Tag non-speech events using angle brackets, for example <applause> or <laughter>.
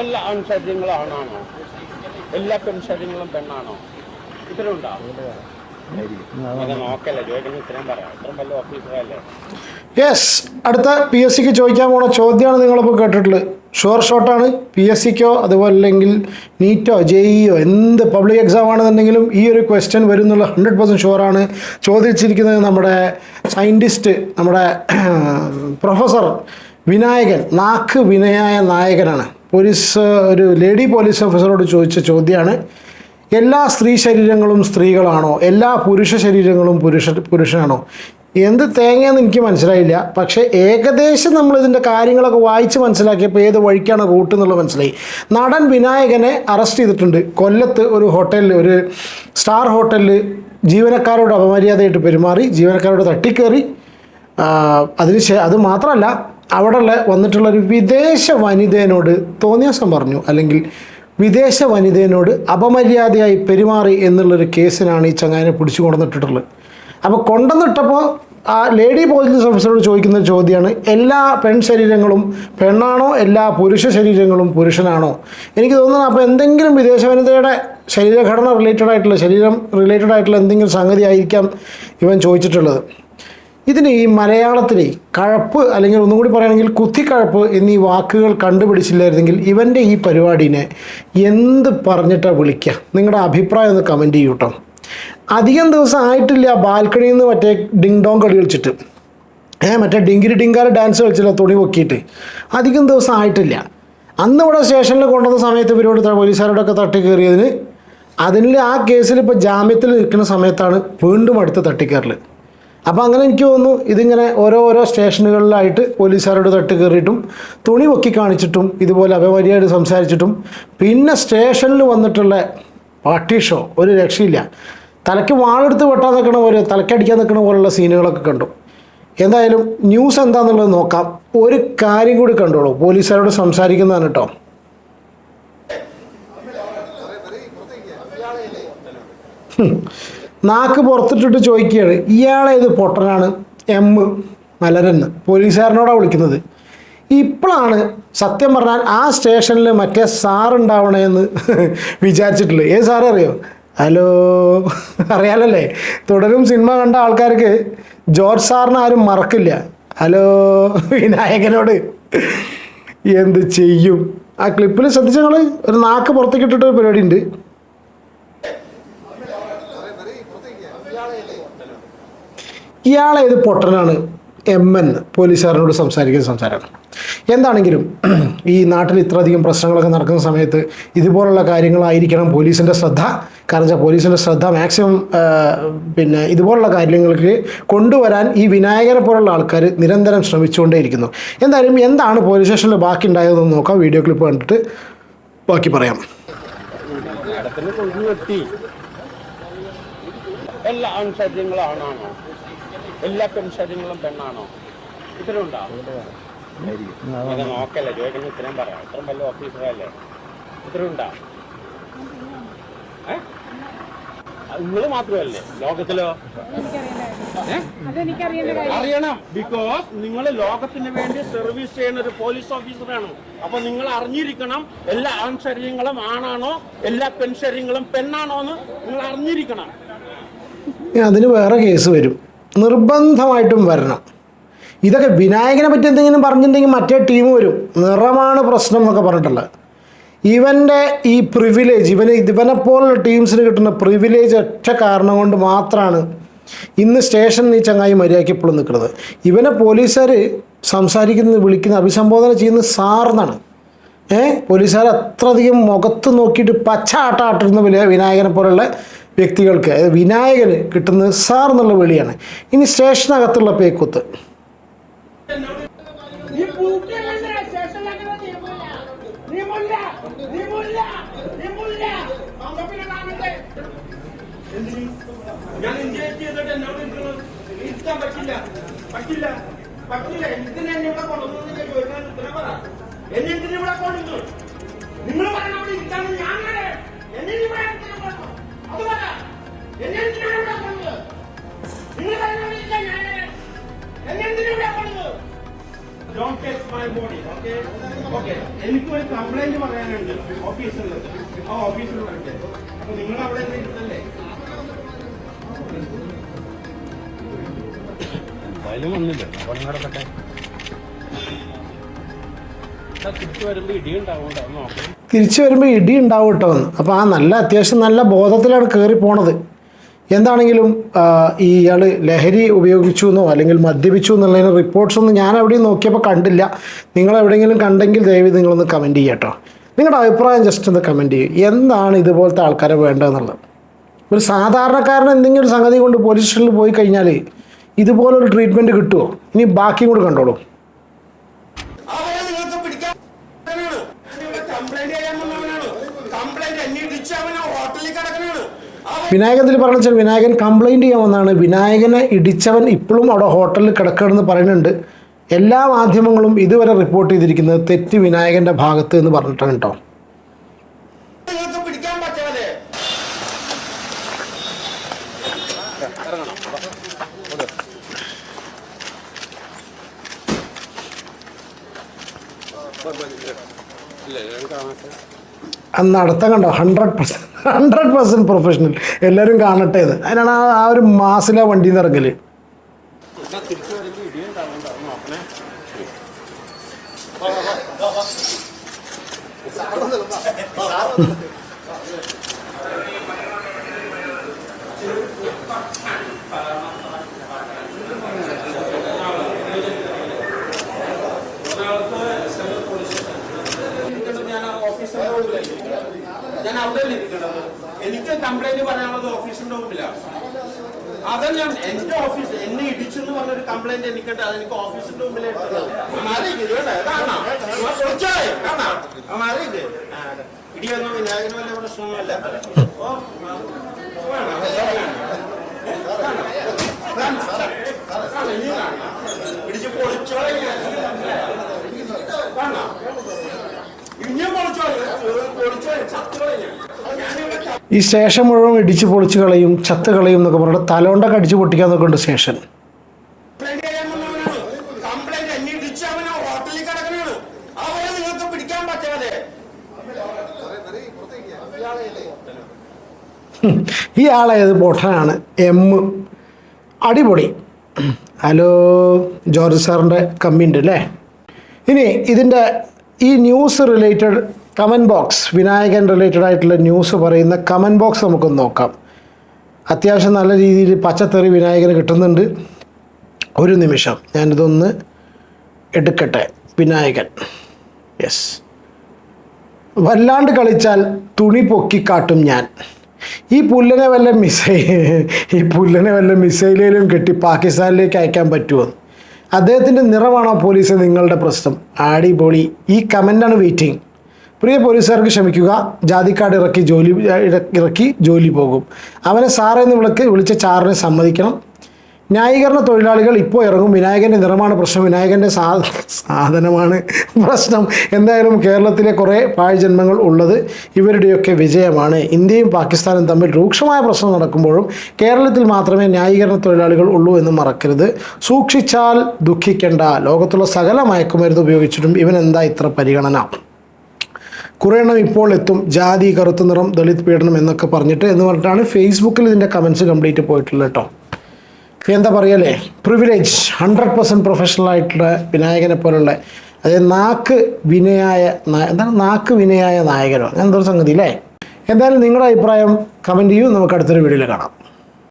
എല്ലാ ആൺശരീരങ്ങളും ആണാണോ എല്ലാ പെൺശരീരങ്ങളും പെണ്ണാണോ? ഇത്രയും ഓഫീസറല്ലേ യെസ് അടുത്ത പി എസ് സിക്ക് ചോദിക്കാൻ പോണ ചോദ്യമാണ് നിങ്ങളിപ്പോൾ കേട്ടിട്ടുള്ളത്. ഷുവർ ഷോട്ടാണ് പി എസ് സിക്കോ അതുപോലെ അല്ലെങ്കിൽ നീറ്റോ ജെഇഒ എന്ത് പബ്ലിക് എക്സാം ആണെന്നുണ്ടെങ്കിലും ഈ ഒരു ക്വസ്റ്റ്യൻ വരും എന്നുള്ള ഹൺഡ്രഡ് പെർസെന്റ് ഷുവറാണ് ചോദിച്ചിരിക്കുന്നത് നമ്മുടെ സയന്റിസ്റ്റ് നമ്മുടെ <clears throat> പ്രൊഫസർ വിനായകൻ നാക്ക് വിനയായ നായകനാണ്. പോലീസ് ഒരു ലേഡി പോലീസ് ഓഫീസറോട് ചോദിച്ച ചോദ്യമാണ് എല്ലാ സ്ത്രീ ശരീരങ്ങളും സ്ത്രീകളാണോ? എല്ലാ പുരുഷ ശരീരങ്ങളും പുരുഷ പുരുഷനാണോ? എന്ത് തേങ്ങയെന്ന് എനിക്ക് മനസ്സിലായില്ല. പക്ഷേ ഏകദേശം നമ്മൾ ഇതിന്റെ കാര്യങ്ങളൊക്കെ വായിച്ച് മനസ്സിലാക്കിയപ്പോൾ ഏത് വഴിക്കാണ് റൂട്ട് എന്നുള്ളത് മനസ്സിലായി. നടൻ വിനായകനെ അറസ്റ്റ് ചെയ്തിട്ടുണ്ട്. കൊല്ലത്ത് ഒരു ഹോട്ടലിൽ ഒരു സ്റ്റാർ ഹോട്ടലിൽ ജീവനക്കാരോട് അപമര്യാദയായിട്ട് പെരുമാറി ജീവനക്കാരോട് തട്ടിക്കയറി അതിന് അത് മാത്രമല്ല അവിടെയുള്ള വന്നിട്ടുള്ള ഒരു വിദേശ വനിതയോട് തോന്നിയാസം പറഞ്ഞു. അല്ലെങ്കിൽ വിദേശ വനിതയോട് അപമര്യാദയായി പെരുമാറി എന്നുള്ളൊരു കേസിനാണ് ഈ ചങ്ങാനെ പിടിച്ചു കൊണ്ടുവന്നിട്ടുള്ളത്. അപ്പോൾ കൊണ്ടുവന്നിട്ടപ്പോൾ ആ ലേഡി പോലീസ് ഓഫീസറോട് ചോദിക്കുന്ന ചോദ്യമാണ് എല്ലാ പെൺ ശരീരങ്ങളും പെണ്ണാണോ എല്ലാ പുരുഷ ശരീരങ്ങളും പുരുഷനാണോ? എനിക്ക് തോന്നുന്നത് അപ്പോൾ എന്തെങ്കിലും വിദേശ വനിതയുടെ ശരീരഘടന റിലേറ്റഡ് ആയിട്ടുള്ള ശരീരം റിലേറ്റഡ് ആയിട്ടുള്ള എന്തെങ്കിലും സംഗതി ആയിരിക്കാം ഇവൻ ചോദിച്ചിട്ടുള്ളത്. ഇതിന് ഈ മലയാളത്തിൽ കഴപ്പ് അല്ലെങ്കിൽ ഒന്നും കൂടി പറയുകയാണെങ്കിൽ കുത്തിക്കഴപ്പ് എന്നീ വാക്കുകൾ കണ്ടുപിടിച്ചില്ലായിരുന്നെങ്കിൽ ഇവന്റെ ഈ പരിപാടീനെ എന്ത് പറഞ്ഞിട്ടാണ് വിളിക്കുക? നിങ്ങളുടെ അഭിപ്രായം ഒന്ന് കമന്റ് ചെയ്യൂ കേട്ടോ അധികം ദിവസം ആയിട്ടില്ല ബാൽക്കണിയിൽ നിന്ന് മറ്റേ ഡിങ് ഡോങ് കളി കളിച്ചിട്ട്. ഏ മറ്റേ ഡിങ്കിരി ഡിങ്കാര ഡാൻസ് കളിച്ചില്ല തുണി പൊക്കിയിട്ട്. അധികം ദിവസം ആയിട്ടില്ല. അന്ന് ഇവിടെ സ്റ്റേഷനിൽ കൊണ്ടുവന്ന സമയത്ത് ഇവരോട് പോലീസുകാരോടൊക്കെ തട്ടി കയറിയതിന് അതിൽ ആ കേസിൽ ഇപ്പോൾ ജാമ്യത്തിൽ നിൽക്കുന്ന സമയത്താണ് വീണ്ടും അടുത്ത് തട്ടിക്കയറൽ അപ്പോൾ അങ്ങനെ എനിക്ക് തോന്നുന്നു ഇതിങ്ങനെ ഓരോ ഓരോ സ്റ്റേഷനുകളിലായിട്ട് പോലീസുകാരോട് തട്ട് കയറിയിട്ടും തുണി പൊക്കി കാണിച്ചിട്ടും ഇതുപോലെ അപമര്യാദ സംസാരിച്ചിട്ടും പിന്നെ സ്റ്റേഷനിൽ വന്നിട്ടുള്ള പാർട്ടി ഷോ ഒരു രക്ഷയില്ല. തലയ്ക്ക് വാളെടുത്ത് വെട്ടാൻ നിൽക്കണ പോലെ തലക്കടിക്കാൻ നിൽക്കണ പോലുള്ള സീനുകളൊക്കെ കണ്ടു. എന്തായാലും ന്യൂസ് എന്താണെന്നുള്ളത് നോക്കാം. ഒരു കാര്യം കൂടി കണ്ടോളൂ പോലീസുകാരോട് സംസാരിക്കുന്നതാണ് കേട്ടോ. ഹും. നാക്ക് പുറത്തിട്ടിട്ട് ചോദിക്കുകയാണ് ഇയാളേത് പൊട്ടനാണ്? എം മലരെന്ന് പോലീസുകാരനോടാണ് വിളിക്കുന്നത്. ഇപ്പോഴാണ് സത്യം പറഞ്ഞാൽ ആ സ്റ്റേഷനിൽ മറ്റേ സാറുണ്ടാവണേന്ന് വിചാരിച്ചിട്ടുള്ളത് ഏത് സാറ് അറിയോ? ഹലോ അറിയാലല്ലേ? തുടരും സിനിമ കണ്ട ആൾക്കാർക്ക് ജോർജ് സാറിനെ ആരും മറക്കില്ല. ഹലോ വിനായകനോട്. എന്ത് ചെയ്യും? ആ ക്ലിപ്പിൽ ശ്രദ്ധിച്ച ഞങ്ങൾ ഒരു നാക്ക് പുറത്തേക്ക് ഇട്ടിട്ടൊരു പരിപാടി ഉണ്ട് ഇയാളേത് പൊട്ടനാണ് എം എൻ പോലീസുകാരനോട് സംസാരിക്കുന്ന സംസാരമാണ് എന്താണെങ്കിലും ഈ നാട്ടിൽ ഇത്രയധികം പ്രശ്നങ്ങളൊക്കെ നടക്കുന്ന സമയത്ത് ഇതുപോലുള്ള കാര്യങ്ങളായിരിക്കണം പോലീസിന്റെ ശ്രദ്ധ. കാരണം വെച്ചാൽ പോലീസിന്റെ ശ്രദ്ധ മാക്സിമം പിന്നെ ഇതുപോലുള്ള കാര്യങ്ങൾക്ക് കൊണ്ടുവരാൻ ഈ വിനായകനെ പോലുള്ള ആൾക്കാർ നിരന്തരം ശ്രമിച്ചുകൊണ്ടേയിരിക്കുന്നു. എന്തായാലും എന്താണ് പോലീസ് സ്റ്റേഷനിൽ ബാക്കി ഉണ്ടായതെന്ന് നോക്കാം. വീഡിയോ ക്ലിപ്പ് കണ്ടിട്ട് ബാക്കി പറയാം. എല്ലാ ആൺശരീരങ്ങളും ആണാണോ എല്ലാ പെൺശരീരങ്ങളും പെണ്ണാണോ? ഇത്രയുണ്ടോ? അത് നോക്കല്ലേ ചോദിക്കുന്നത് ഇത്രയും പറയാം. ഇത്രയും വലിയ ഓഫീസറല്ലേ? ഇത്രയുണ്ടോ? നിങ്ങൾ മാത്രമല്ലേ? ലോകത്തിലോ? അറിയണം. ബിക്കോസ് നിങ്ങൾ ലോകത്തിന് വേണ്ടി സർവീസ് ചെയ്യുന്ന ഒരു പോലീസ് ഓഫീസറാണ് അപ്പൊ നിങ്ങൾ അറിഞ്ഞിരിക്കണം എല്ലാ ആൺശരീരങ്ങളും ആണാണോ എല്ലാ പെൺശരീരങ്ങളും പെണ്ണാണോ എന്ന് നിങ്ങൾ അറിഞ്ഞിരിക്കണം. അതിന് വേറെ കേസ് വരും. നിർബന്ധമായിട്ടും വരണം. ഇതൊക്കെ വിനായകനെ പറ്റി എന്തെങ്കിലും പറഞ്ഞിട്ടുണ്ടെങ്കിൽ മറ്റേ ടീം വരും. നിറമാണ് പ്രശ്നം എന്നൊക്കെ പറഞ്ഞിട്ടുള്ളത് ഇവന്റെ ഈ പ്രിവിലേജ് ഇവന് ഇവനെ പോലുള്ള ടീംസിന് കിട്ടുന്ന പ്രിവിലേജ് ഒറ്റ കാരണം കൊണ്ട് മാത്രമാണ് ഇന്ന് സ്റ്റേഷനിൽ ഈ ചങ്ങായി മര്യാദയ്ക്ക് ഇപ്പോഴും നിൽക്കുന്നത്. ഇവനെ പോലീസുകാർ സംസാരിക്കുന്നത് വിളിക്കുന്ന അഭിസംബോധന ചെയ്യുന്ന സാർന്നാണ് ഏ? പോലീസുകാർ അത്രയധികം മുഖത്ത് നോക്കിയിട്ട് പച്ച ആട്ടാട്ടിരുന്ന വിനായകനെ പോലുള്ള വ്യക്തികൾക്ക് അതായത് വിനായകന് കിട്ടുന്നത് സാർ എന്നുള്ള വിളിയാണ്. ഇനി സ്റ്റേഷനകത്തുള്ള പേക്കുത്ത്. ഞാൻ ഇൻജക്ട് ചെയ്തിട്ട് എന്നോട് ഇരിക്കുന്നത് ഇരുത്താൻ പറ്റില്ല. പറ്റില്ല. പറ്റില്ല. എന്തിനാ എന്നെ ഇവിടെ കൊണ്ടുവന്നു ചോദിക്കാൻ ഉത്തരം പറ. എന്നെ എന്തിനാ ഇവിടെ കൊണ്ടുവന്നു നിങ്ങൾ പറയണ അവിടെ ഇരിക്കാന്ന് ഞാൻ? എന്നെ ഇവിടെ എന്തിനാ ഒരു കംപ്ലൈന്റ് പറയാനുണ്ട്. ഓഫീസിൽ ആ ഓഫീസിൽ വരട്ടെ. അപ്പൊ നിങ്ങൾ അവിടെ ഇരുന്നല്ലേ എന്തായാലും വന്നില്ല. തിരിച്ചു വരുമ്പോൾ ഇടി ഉണ്ടാവും കേട്ടോ എന്ന്. അപ്പോൾ ആ നല്ല അത്യാവശ്യം നല്ല ബോധത്തിലാണ് കയറി പോണത്. എന്താണെങ്കിലും ഈ ഇയാൾ ലഹരി ഉപയോഗിച്ചു എന്നോ അല്ലെങ്കിൽ മദ്യപിച്ചു എന്നുള്ളതിന് റിപ്പോർട്ട്സ് ഒന്നും ഞാൻ എവിടെയും നോക്കിയപ്പോൾ കണ്ടില്ല. നിങ്ങൾ എവിടെയെങ്കിലും കണ്ടെങ്കിൽ ദയവ് നിങ്ങളൊന്ന് കമന്റ് ചെയ്യുക കേട്ടോ. നിങ്ങളുടെ അഭിപ്രായം ജസ്റ്റ് ഒന്ന് കമന്റ് ചെയ്യും. എന്താണ് ഇതുപോലത്തെ ആൾക്കാരെ വേണ്ടതെന്നുള്ളത്? ഒരു സാധാരണക്കാരൻ എന്തെങ്കിലും ഒരു സംഗതി കൊണ്ട് പോലീസ് സ്റ്റേഷനിൽ പോയി കഴിഞ്ഞാൽ ഇതുപോലൊരു ട്രീറ്റ്മെന്റ് കിട്ടുമോ ഇനി ബാക്കിയും കൂടെ കണ്ടോളൂ അവരെ നിങ്ങൾക്ക് പിടിക്കാൻ കംപ്ലൈന്റ് ചെയ്യാൻ വന്നവനാണ് കംപ്ലൈന്റ് എന്നെ ഇടിച്ച് അവനെ ഹോട്ടലിൽ കിടക്കണാണ് അവൻ വിനായകൻ ഇതിൽ പറഞ്ഞു വെച്ചാൽ വിനായകൻ കംപ്ലൈന്റ് ചെയ്യാൻ വന്നതാണ് വിനായകനെ ഇടിച്ചവൻ ഇപ്പോഴും അവിടെ ഹോട്ടലിൽ കിടക്കണമെന്ന് പറയുന്നുണ്ട്. എല്ലാ മാധ്യമങ്ങളും ഇതുവരെ റിപ്പോർട്ട് ചെയ്തിരിക്കുന്നത് തെറ്റ് വിനായകന്റെ ഭാഗത്ത് എന്ന് പറഞ്ഞിട്ടാണ് കേട്ടോ. പിടിക്കാൻ പറ്റാതെ അന്ന് അടുത്ത കണ്ടോ? Hundred percent hundred percent professional എല്ലാവരും കാണട്ടെ എന്ന് അതിനാണ് ആ ആ ഒരു മാസിലെ വണ്ടിയിൽ നിന്ന് തിരിച്ചു വരുമ്പോ ഇടിയുണ്ടാവൂട്ടോ നോക്കണേ ഞാൻ ഓഫീസിന്റെ മുമ്പിലായിരിക്കും ഞാൻ അവിടെ ഇരിക്കണത് എനിക്ക് കംപ്ലൈന്റ് പറയാനുള്ളത് ഓഫീസിന്റെ അതെ ഞാൻ എന്റെ ഓഫീസ് എന്നെ ഇടിച്ചു എന്ന് പറഞ്ഞൊരു കംപ്ലൈന്റ് എനിക്കുണ്ട്. അത് എനിക്ക് ഓഫീസിന്റെ മുമ്പിലേ ഇടിയൊന്നും വിനായകന് വലിയ പ്രശ്നമൊന്നുമല്ല. ഓ. ഇടിച്ച് പൊളിച്ചോളെ. കാണാം. ഇനിയും പൊളിച്ചോളെ. പൊളിച്ചോളെ. ചത്തോളെ ഞാൻ. ഞാനിവിടെ ഈ സ്റ്റേഷൻ മുഴുവൻ ഇടിച്ച് പൊളിച്ച് കളയും ചത്ത് കളയും എന്നൊക്കെ പറഞ്ഞിട്ട് തലോണ്ടൊക്കെ അടിച്ച് പൊട്ടിക്കാൻ നോക്കുന്നുണ്ട് സ്റ്റേഷൻ ഈ ആളേത് പൊട്ടനാണ് എം. അടിപൊളി. ഹലോ ജോർജ് സാറിന്റെ കമ്മിയുണ്ട് അല്ലേ? ഇനി ഇതിന്റെ ഈ news related comment box Vinayakan related ആയിട്ടുള്ള ന്യൂസ് പറയുന്ന കമന്റ് ബോക്സ് നമുക്കൊന്ന് നോക്കാം. അത്യാവശ്യം നല്ല രീതിയിൽ പച്ചത്തെറി വിനായകന് കിട്ടുന്നുണ്ട്. ഒരു നിമിഷം ഞാനിതൊന്ന് എടുക്കട്ടെ. വിനായകൻ. യെസ് വല്ലാണ്ട് കളിച്ചാൽ തുണി പൊക്കി കാട്ടും ഞാൻ. ഈ പുല്ലനെ വല്ല മിസൈ ഈ പുല്ലനെ വല്ല മിസൈലേലും കെട്ടി പാകിസ്ഥാനിലേക്ക് അയക്കാൻ പറ്റുമോ? അദ്ദേഹത്തിന്റെ നിറമാണോ പോലീസ് നിങ്ങളുടെ പ്രശ്നം? ആടിപൊളി ഈ കമന്റാണ് വെയിറ്റിംഗ് പ്രിയ പോലീസുകാർക്ക് ക്ഷമിക്കുക. ജാതിക്കാട് ഇറക്കി ജോലി ഇറക്കി ജോലി പോകും. അവനെ സാറെന്ന് വിളിക്ക് വിളിച്ച ചാറിനെ സമ്മതിക്കണം. ന്യായീകരണ തൊഴിലാളികൾ ഇപ്പോൾ ഇറങ്ങും. വിനായകന്റെ നിറമാണ് പ്രശ്നം. വിനായകന്റെ സാ സാധനമാണ് പ്രശ്നം. എന്തായാലും കേരളത്തിലെ കുറേ പാഴ്ജന്മങ്ങൾ ഉള്ളത് ഇവരുടെയൊക്കെ വിജയമാണ്. ഇന്ത്യയും പാകിസ്ഥാനും തമ്മിൽ രൂക്ഷമായ പ്രശ്നം നടക്കുമ്പോഴും കേരളത്തിൽ മാത്രമേ ന്യായീകരണ തൊഴിലാളികൾ ഉള്ളൂ എന്ന് മറക്കരുത്. സൂക്ഷിച്ചാൽ ദുഃഖിക്കേണ്ട. ലോകത്തുള്ള സകല മയക്കുമരുന്ന് ഉപയോഗിച്ചിട്ടും ഇവനെന്താ ഇത്ര പരിഗണന? കുറേ എണ്ണം ഇപ്പോൾ എത്തും. ജാതി കറുത്ത നിറം ദളിത് പീഡനം എന്നൊക്കെ പറഞ്ഞിട്ട് എന്ന് പറഞ്ഞിട്ടാണ് ഫേസ്ബുക്കിൽ ഇതിന്റെ കമൻസ് കംപ്ലീറ്റ് പോയിട്ടുള്ളത് കേട്ടോ. എന്താ പറയല്ലേ? പ്രിവിലേജ് ഹൺഡ്രഡ് പെർസെന്റ് പ്രൊഫഷണൽ ആയിട്ടുള്ള വിനായകനെ പോലുള്ള അതായത് നാക്ക് വിനയായ എന്താണ് നാക്ക് വിനയായ നായകനോ? അങ്ങനെ എന്തോ സംഗതി അല്ലേ? എന്തായാലും നിങ്ങളുടെ അഭിപ്രായം കമന്റ് ചെയ്യൂ. നമുക്ക് അടുത്തൊരു വീഡിയോയിൽ കാണാം.